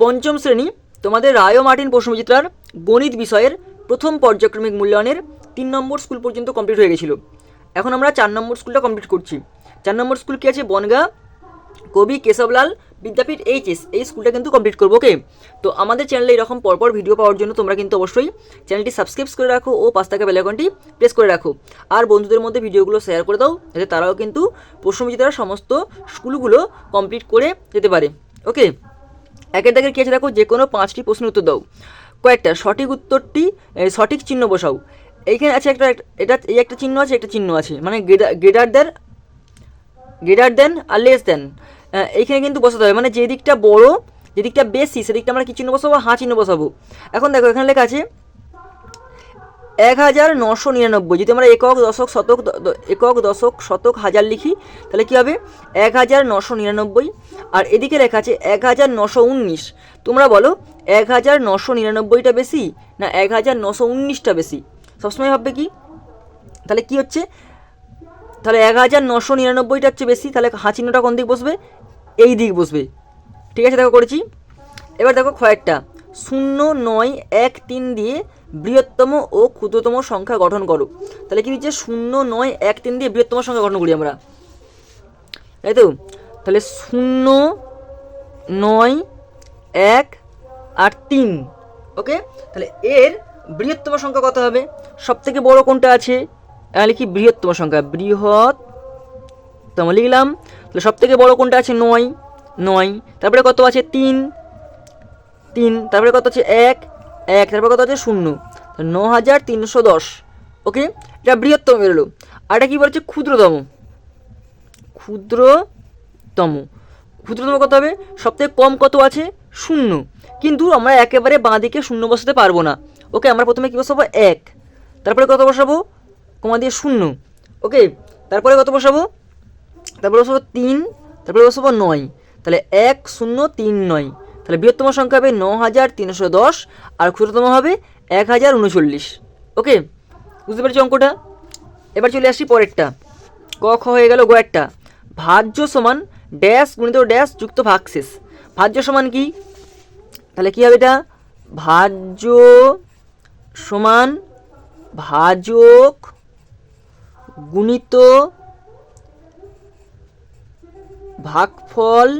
পঞ্চম শ্রেণি, তোমাদের রায় মার্টিন প্রশ্নবিচিত্রার গণিত বিষয়ের প্রথম পর্যায়ক্রমিক মূল্যায়নের তিন নম্বর স্কুল পর্যন্ত কমপ্লিট হয়ে গেছিল। এখন আমরা চার নম্বর স্কুলটা কমপ্লিট করছি। চার নম্বর স্কুল কী আছে? বনগা, কবি কেশবলাল, বিদ্যাপীঠ এইচএস এই স্কুলটা কিন্তু কমপ্লিট করব ওকে তো আমাদের চ্যানেলে এরকম পরপর ভিডিও পাওয়ার জন্য তোমরা কিন্তু অবশ্যই চ্যানেলটি সাবস্ক্রাইব করে রাখো ও পাঁচ টাকা বেলাকনটি প্রেস করে রাখো। আর বন্ধুদের মধ্যে ভিডিওগুলো শেয়ার করে দাও, যাতে তারাও কিন্তু প্রশ্নবিচিত্রার সমস্ত স্কুলগুলো কমপ্লিট করে যেতে পারে ওকে একের দাগের কেচে রাখো যে কোনো পাঁচটি প্রশ্নের উত্তর দাও। কয়েকটা, সঠিক উত্তরটি সঠিক চিহ্ন বসাও। এইখানে আছে একটা, এটা, এই একটা চিহ্ন আছে একটা চিহ্ন আছে। মানে গ্রেটার দেন গ্রেটার দেন আর লেস দেন এইখানে কিন্তু বসাতে হবে। মানে যে দিকটা বড়, যেদিকটা বেশি, সেদিকটা আমরা কি চিহ্ন বসাবো? হাঁ চিহ্ন বসাবো। এখন দেখো, এখানে লেখা আছে এক হাজার নশো নিরানব্বই। যদি আমরা একক, দশক, শতক একক, দশক, শতক, হাজার লিখি, তাহলে কী হবে? এক হাজার নশো নিরানব্বই। আর এদিকে লেখা আছে এক হাজার নশো উনিশ। তোমরা বলো, এক হাজার নশো নিরানব্বইটা বেশি না এক হাজার নশো উনিশটা বেশি? সবসময় ভাববে কি? তাহলে কি হচ্ছে? তাহলে এক হাজার নশো নিরানব্বইটা হচ্ছে বেশি, তাহলে হাঁচিনোটা কোন দিক বসবে? এই দিক বসবে। ঠিক আছে, দেখো করেছি? এবার দেখো কয়েকটা। শূন্য নয় এক তিন দিয়ে বৃহত্তম ও ক্ষুদ্রতম সংখ্যা গঠন করো। তাহলে কি দিচ্ছে শূন্য নয় এক তিন দিয়ে বৃহত্তম সংখ্যা গঠন করি আমরা। তাই তো তাহলে শূন্য নয় এক আর তিন ওকে? তাহলে এর বৃহত্তম সংখ্যা কত হবে? সব থেকে বড় কোনটা আছে? আহ, লিখি বৃহত্তম সংখ্যা বৃহৎ তম লিখলাম তাহলে সব থেকে বড় কোনটা আছে? নয় নয় তারপরে কত আছে? তিন তিন তারপরে কত আছে? এক এক, তারপরে কত আছে? শূন্য। ন হাজার তিনশো দশ। ওকে, এটা বৃহত্তম বেরোলো। আর এটা কী বলছে? ক্ষুদ্রতম। ক্ষুদ্রতম। ক্ষুদ্রতম কত হবে? সবথেকে কম কত আছে? শূন্য। কিন্তু আমরা একেবারে বাঁ দিকে শূন্য বসাতে পারব না। ওকে, আমরা প্রথমে কী বসাবো? এক। তারপরে কত বসাবো? কমা দিয়ে শূন্য। ওকে, তারপরে কত বসাবো? তারপরে বসাবো তিন, তারপরে বসাবো নয়। তাহলে এক, শূন্য, তিন, নয়। তাহলে বৃহত্তম সংখ্যা হবে ন হাজার তিনশো দশ, আর ক্ষুদ্রতম হবে এক হাজার উনচল্লিশ। ওকে? বুঝতে পেরেছি অঙ্কটা? এবার চলে আসি পরেরটা। ক, খ হয়ে গেল গোয়েরটা। ভাজ্য সমান ড্যাশ গুণিত ড্যাশ যুক্ত ভাগশেষ। ভাজ্য সমান কি? তাহলে কি হবে এটা? ভাজ্য সমান ভাজক গুণিত ভাগফল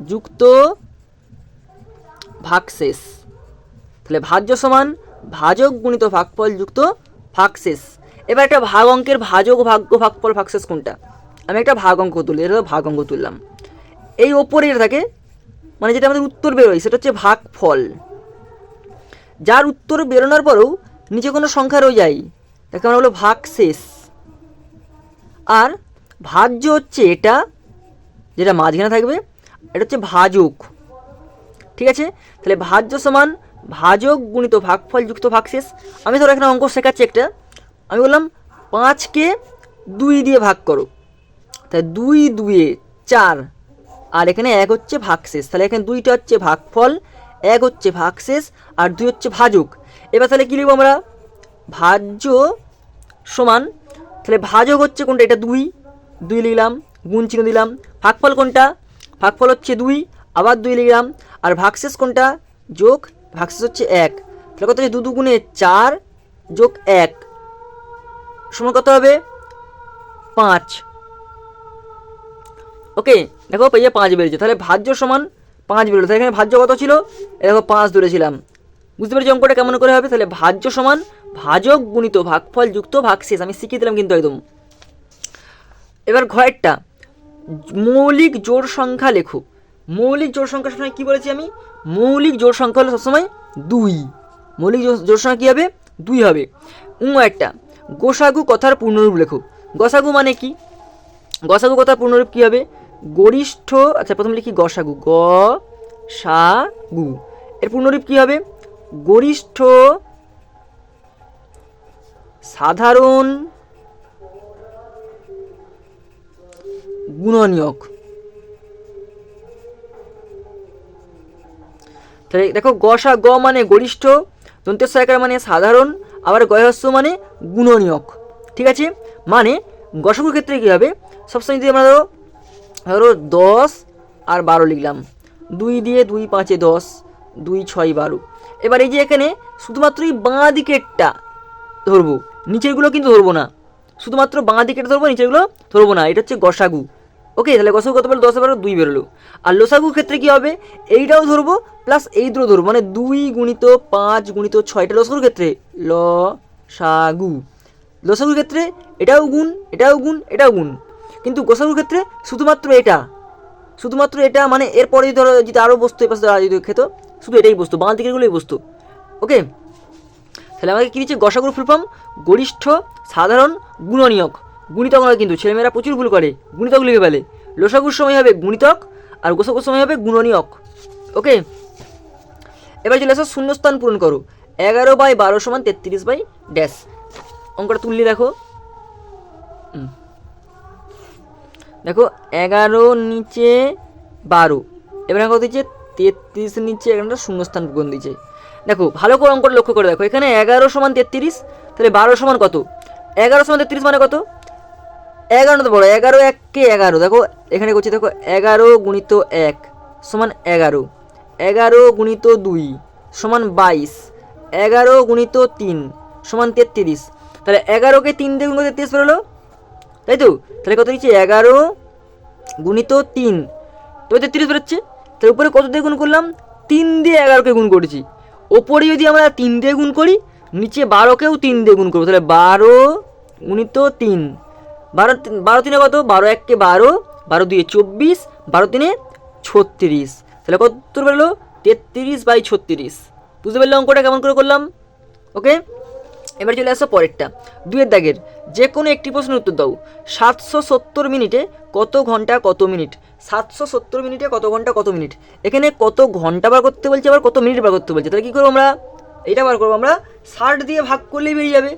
যুক্ত ভাগশেষ। তাহলে ভাজ্য সমান ভাজক গুণিত ভাগফল যুক্ত ভাগশেষ। এবার একটা ভাগ অঙ্কের ভাজক ভাগ্য ভাগফল ভাগশেষ কোনটা? আমি একটা ভাগ অঙ্ক তুলি এটা ভাগ অঙ্ক তুললাম। এই ওপরে যেটা থাকে মানে যেটা আমাদের উত্তর বেরোয়, সেটা হচ্ছে ভাগফল। যার উত্তর বেরোনোর পরেও নিচে কোনো সংখ্যা রয়ে যায়, তাকে আমরা বলো ভাগশেষ। আর ভাজ্য হচ্ছে এটা, যেটা মাঝখানে থাকবে, এটা হচ্ছে ভাজক। ঠিক আছে? তাহলে ভাজ্য সমান ভাজক গুণিত ভাগফল যুক্ত ভাগশেষ। আমি ধরো এখানে অঙ্ক শেখাচ্ছি একটা। আমি বললাম পাঁচকে দুই দিয়ে ভাগ করো। তাহলে দুই দুয়ে চার। আর এখানে এক হচ্ছে ভাগশেষ। তাহলে এখানে দুইটা হচ্ছে ভাগফল, এক হচ্ছে ভাগশেষ, আর দুই হচ্ছে ভাজক। এবার তাহলে কী লিখব আমরা? ভাজ্য সমান, তাহলে ভাজক হচ্ছে কোনটা? এটা দুই। দুই লিখলাম, গুণ চিহ্ন দিলাম। ভাগফল কোনটা? ভাগফল হচ্ছে দুই। আবার দুই লিখলাম। আর ভাগশেষ কোনটা? যোগ ভাগশেষ হচ্ছে এক। তাহলে কত হচ্ছে? দু দুগুণে চার যোগ এক। সমান কত হবে? পাঁচ। ওকে, দেখো পেয়ে পাঁচ বেরিয়েছে তাহলে ভাজ্য সমান পাঁচ বেরোলো তাহলে এখানে ভাজ্য কত ছিল? এ দেখো পাঁচ ধরেছিলাম। বুঝতে পেরেছি? অঙ্কটা কেমন করে হবে? তাহলে ভাজ্য সমান ভাজক গুণিত ভাগফল যুক্ত ভাগশেষ। আমি শিখিয়ে দিলাম কিন্তু একদম। এবার ঘরেরটা। মৌলিক জোড় সংখ্যা লেখো মৌলিক জোড় সংখ্যা সবসময় কী বলেছি আমি? মৌলিক জোড় সংখ্যা হলো সবসময় দুই। মৌলিক জোড়- সংখ্যা কী হবে? দুই হবে। উম, একটা। গোসাগু কথার পূর্ণরূপ লেখো। গসাগু মানে কি? গসাগু কথার পূর্ণরূপ কী হবে? গরিষ্ঠ আচ্ছা প্রথম লিখি গসাগু। গ, সা, গু। এর পূর্ণরূপ কী হবে? গরিষ্ঠ, সাধারণ, গুণনীয়ক। তাহলে দেখো গসা গ মানে গরিষ্ঠ দন্তেশ্বর মানে সাধারণ, আবার গয়হস্য মানে গুণনীয়ক। ঠিক আছে? মানে গসাগুর ক্ষেত্রে কী হবে? সবসময় যদি আমরা ধরো ধরো দশ আর বারো লিখলাম, দুই দিয়ে দুই পাঁচে দশ, দুই ছয় বারো। এবার এই যে এখানে শুধুমাত্র এই বাঁ দিকেরটা ধরবো, নিচেরগুলো কিন্তু ধরবো না। শুধুমাত্র বাঁ দিকেরটা ধরবো, নিচেরগুলো ধরবো না, এটা হচ্ছে গসাগু ওকে তাহলে গসাগু কত বেরোলো দশ বারো দুই বেরোলো। আর লোসাগুর ক্ষেত্রে কী হবে? এইটাও ধরবো প্লাস এই দুটো ধরবো। মানে দুই গুণিত পাঁচ গুণিত ছয়টা লসাগুর ক্ষেত্রে, ল, সাগু। লসাগুর ক্ষেত্রে এটাও গুণ এটাও গুণ এটাও গুণ। কিন্তু গোসাগুর ক্ষেত্রে শুধুমাত্র এটা। শুধুমাত্র এটা মানে এরপরে যদি ধরো যদি আরও বস্তু এপাশে যদি খেত, শুধু এটাই বস্তু, বাঁ দিকেরগুলোই বস্তু। ওকে তাহলে আমাকে কী দিচ্ছে? গসাগুর ফুল গরিষ্ঠ, সাধারণ, গুণনীয়ক। গুণিতক নয় কিন্তু, ছেলেমেয়েরা প্রচুর ভুল করে, গুণিতক লিখে ফেলে। লোসাগুর সময় হবে গুণিতক আর গোসাগুর সময় হবে গুণনীয়ক। ওকে এবার চলে আসো শূন্যস্থান পূরণ করো। এগারো বাই বারো সমান তেত্রিশ বাই ড্যাশ। অঙ্কটা তুললি দেখো। দেখো, এগারো নিচে বারো। এবার কত দিচ্ছে? তেত্রিশ নিচে এখানটা শূন্যস্থান পূরণ দিচ্ছে। দেখো, ভালো করে অঙ্কটা লক্ষ্য করে দেখো। এখানে এগারো সমান তেত্রিশ, তাহলে বারো সমান কত? এগারো সমান তেত্রিশ মানে কত? এগারো তো বড়, এগারো এককে এগারো। দেখো, এখানে করছি, দেখো, এগারো গুণিত এক সমান এগারো। এগারো গুণিত দুই সমান বাইশ। এগারো গুণিত তিন সমান তেত্রিশ। তাহলে এগারোকে তিন দিয়ে গুণ তেত্রিশ বেরোলো তাই তো? তাহলে কত দিচ্ছে? এগারো গুণিত তিন। তো তেত্রিশ বেরোচ্ছে। তাহলে উপরে কত দিয়ে গুণ করলাম? তিন দিয়ে এগারোকে গুণ করেছি। ওপরে যদি আমরা তিন দিয়ে গুণ করি, নিচে বারোকেও তিন দিয়ে গুণ করব। তাহলে বারো গুণিত তিন বারো বারো তিনে কত? বারো এককে বারো বারো দুয়ে চব্বিশ, বারো তিনে ছত্রিশ। তাহলে কত উত্তর বেরোলো তেত্রিশ বাই ছত্রিশ। বুঝতে পারলে অঙ্কটা কেমন করে করলাম? ওকে? এবার চলে আসো পরেরটা। দুয়ের দাগের যে কোনো একটি প্রশ্নের উত্তর দাও। সাতশো সত্তর মিনিটে কত ঘণ্টা, কত মিনিট? সাতশো সত্তর মিনিটে কত ঘণ্টা, কত মিনিট? এখানে কত ঘণ্টা বার করতে বলছে, আবার কত মিনিট বার করতে বলছে? তাহলে কী করব আমরা? এটা বার করব আমরা। ষাট দিয়ে ভাগ করলেই বেরিয়ে যাবে।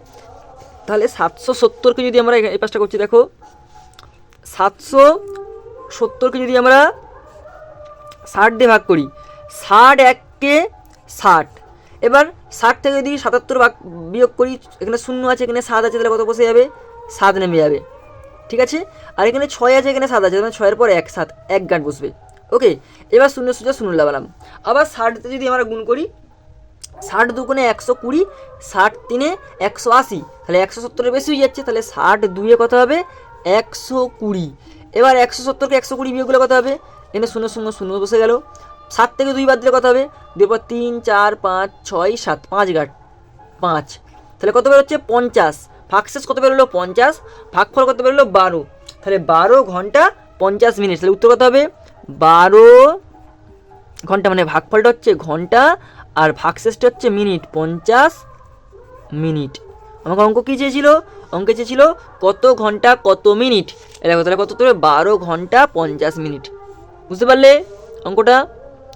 তাহলে সাতশো সত্তরকে যদি আমরা এই পাশটা করছি, দেখো। সাতশো সত্তরকে যদি আমরা ষাট দিয়ে ভাগ করি, ষাট এককে ষাট। এবার ষাট থেকে যদি সাতাত্তর ভাগ বিয়োগ করি, এখানে শূন্য আছে, এখানে সাত আছে, তাহলে কত বসে যাবে? সাত নেমে যাবে। ঠিক আছে? আর এখানে ছয় আছে, এখানে সাত আছে মানে ছয়ের পর এক, সাত, এক গাঁট বসবে। ওকে? এবার শূন্য সোজা শূন্য লাগালাম। আবার ষাটতে যদি আমরা গুণ করি ষাট দুগুণে একশো কুড়ি, ষাট তিনে একশো আশি। তাহলে একশো সত্তরের বেশি হয়ে যাচ্ছে, তাহলে ষাট দুইয়ে কত হবে? একশো কুড়ি। এবার একশো সত্তরকে একশো কুড়ি বিয়োগ করলে কত হবে? এখানে শূন্য শূন্য শূন্য বসে গেল। সাত থেকে দুই বাদ দিলে কত হবে? দুই পর তিন, চার, পাঁচ, ছয়, সাত, পাঁচ গাট পাঁচ। তাহলে কত বেরোচ্ছে? পঞ্চাশ। ভাগশেষ কত বেরোলো? পঞ্চাশ। ভাগফল কত বেরোলো? বারো। তাহলে বারো ঘণ্টা পঞ্চাশ মিনিট। তাহলে উত্তর কত হবে? বারো ঘণ্টা মানে ভাগফলটা হচ্ছে ঘণ্টা আর ভাগশেষটা হচ্ছে মিনিট, পঞ্চাশ মিনিট। আমাকে অঙ্ক কী চেয়েছিল? অঙ্কে চেয়েছিল কত ঘণ্টা কত মিনিট? এটা তাহলে কত হবে? বারো ঘণ্টা পঞ্চাশ মিনিট। বুঝতে পারলে অঙ্কটা?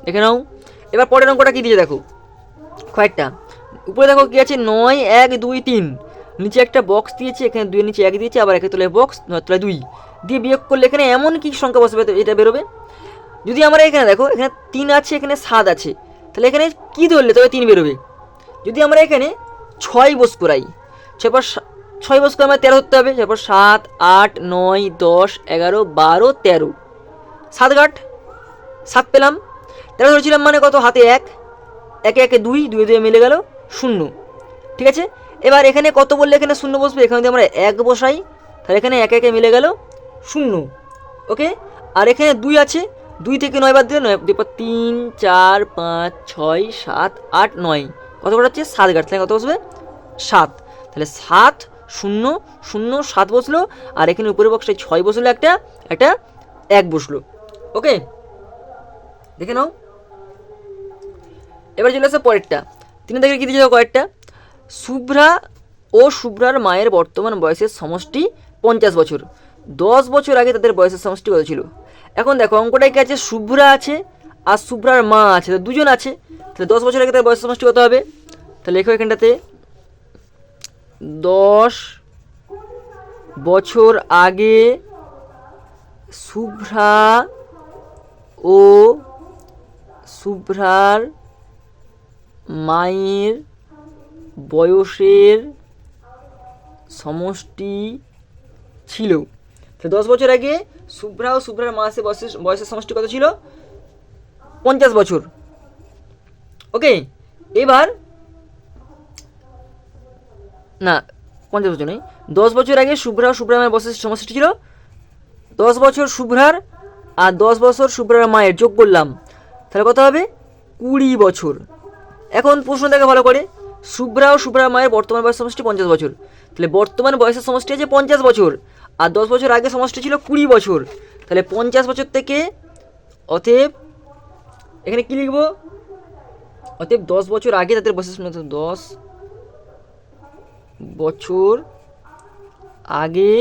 দেখে নাও। এবার পরের অঙ্কটা কী দিয়ে দেখো? কয়েকটা। উপরে দেখো কী আছে? নয়, এক, দুই, তিন। নিচে একটা বক্স দিয়েছে, এখানে দুই নিচে এক দিয়েছে, আবার একে তোলে বক্স নয় তোলে দুই। দিয়ে বিয়োগ করলে এখানে এমন কি সংখ্যা বসবে? এটা বেরোবে? যদি আমরা এখানে দেখো, এখানে তিন আছে, এখানে সাত আছে। তাহলে এখানে কী ধরলে? তবে তিন বেরোবে। যদি আমরা এখানে ছয় বস করাই ছয় ছয় বস করে আমরা তেরো ধরতে হবে তারপর সাত, আট, নয়, দশ, এগারো, বারো, তেরো। সাত গাঁট সাত পেলাম। তেরো ধরেছিলাম মানে কত? হাতে এক। একে একে দুই দুই দুই মিলে গেল শূন্য। ঠিক আছে? এবার এখানে কত বললে এখানে শূন্য বসবে? এখানে যদি আমরা এক বসাই, তাহলে এখানে একে একে মিলে গেল শূন্য। ওকে? আর এখানে দুই আছে দুই থেকে নয় বাদ দিলে নয়, দুই পর তিন, চার, পাঁচ, ছয়, সাত, আট, নয়। কত করে হচ্ছে? সাত গাছ তাহলে কত বসবে? সাত। তাহলে সাত শূন্য শূন্য সাত বসল, আর এখানে উপরে বক্সে ছয় বসল একটা একটা এক বসল। ওকে? দেখে নাও। এবার চলে আসে পরেরটা। তিনি দেখে কী দিয়েছে কয়েকটা? শুভ্রা ও শুভ্রার মায়ের বর্তমান বয়সের সমষ্টি পঞ্চাশ বছর। দশ বছর আগে তাদের বয়সের সমষ্টি কত ছিল? এখন দেখো অঙ্কটাই কি আছে? শুভ্রা আছে আর শুভ্রার মা আছে। তো দুজন আছে। তাহলে দশ বছর আগে তাদের বয়স সমষ্টি কত হবে? তাহলে লেখো এখানটাতে। দশ বছর আগে শুভ্রা ও শুভ্রার মায়ের বয়সের সমষ্টি ছিল। তো দশ বছর আগে শুভ্রা ও শুভ্রার মাসে বয়সের বয়সের সমষ্টি কত ছিল? পঞ্চাশ বছর। ওকে এবার না, পঞ্চাশ বছর নেই দশ বছর আগে শুভ্রা ও শুভ্রামের বয়সের সমষ্টি ছিল। দশ বছর শুভ্রার আর দশ বছর শুভ্রার মায়ের, যোগ করলাম। তাহলে কত হবে? কুড়ি বছর। এখন প্রশ্ন দেখে ভালো করে শুভ্রা ও শুভ্রার মায়ের বর্তমান বয়সের সমষ্টি পঞ্চাশ বছর। তাহলে বর্তমান বয়সের সমষ্টি আছে পঞ্চাশ বছর। আর দশ বছর আগে সমষ্টি ছিল কুড়ি বছর। তাহলে পঞ্চাশ বছর থেকে অতএব, এখানে কী লিখব? অতএব দশ বছর আগে তাদের সমষ্টি দশ বছর আগে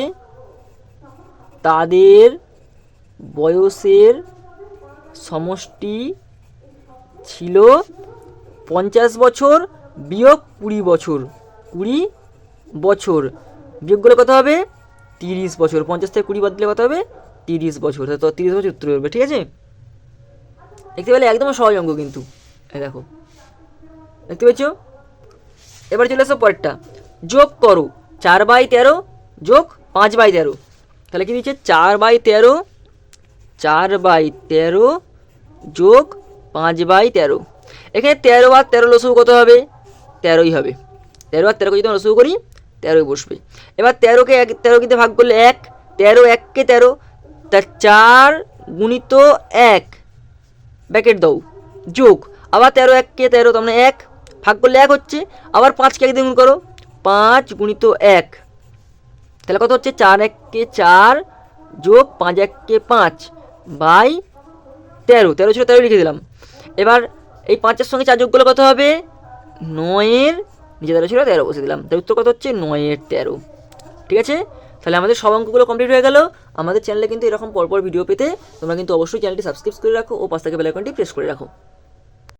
তাদের বয়সের সমষ্টি ছিল পঞ্চাশ বছর বিয়োগ কুড়ি বছর। কুড়ি বছর। বিয়োগ করলে কত হবে তিরিশ বছর, পঞ্চাশ থেকে কুড়ি বাদ দিলে কত হবে? তিরিশ বছর। তো তিরিশ বছর উত্তর হবে, ঠিক আছে? দেখতে পেলে একদম সহজ অঙ্ক কিন্তু। দেখো। দেখতে পেয়েছ? এবার চলে আসো পরেরটা। যোগ করো, চার বাই তেরো যোগ পাঁচ বাই তেরো। তাহলে কি দিচ্ছে? চার বাই তেরো, চার বাই তেরো যোগ পাঁচ বাই তেরো। এখানে তেরো আর তেরো লসু কত হবে? তেরোই হবে। তেরো আর তেরোকে যদি আমরা লসু করি তেরোই বসবে। এবার তেরোকে এক তেরো কিন্তু ভাগ করলে এক, তেরো এককে তেরো, তার চার গুণিত এক। ব্যাকেট দাও। যোগ। আবার তেরো এককে তেরো, তার মানে এক, ভাগ করলে এক হচ্ছে, আবার পাঁচকে এক দিয়ে গুণ করো, পাঁচ গুণিত এক। তাহলে কত হচ্ছে? চার এককে চার যোগ পাঁচ এককে পাঁচ বাই তেরো। তেরো ছিল তেরো লিখে দিলাম। এবার এই পাঁচের সঙ্গে চার যোগ করলে কত হবে? নয়ের নিচে তেরো ছিল তেরো বসে দিলাম। তাই উত্তর কত হচ্ছে? নয়ের তেরো। ঠিক আছে? তাহলে আমাদের সব অঙ্কগুলো কমপ্লিট হয়ে গেল। আমাদের চ্যানেলে কিন্তু এরকম পরপর ভিডিও পেতে তোমরা কিন্তু অবশ্যই চ্যানেলটি সাবস্ক্রাইব করে রাখো ও পাশ থেকে বেলাইকনটি প্রেস করে রাখো।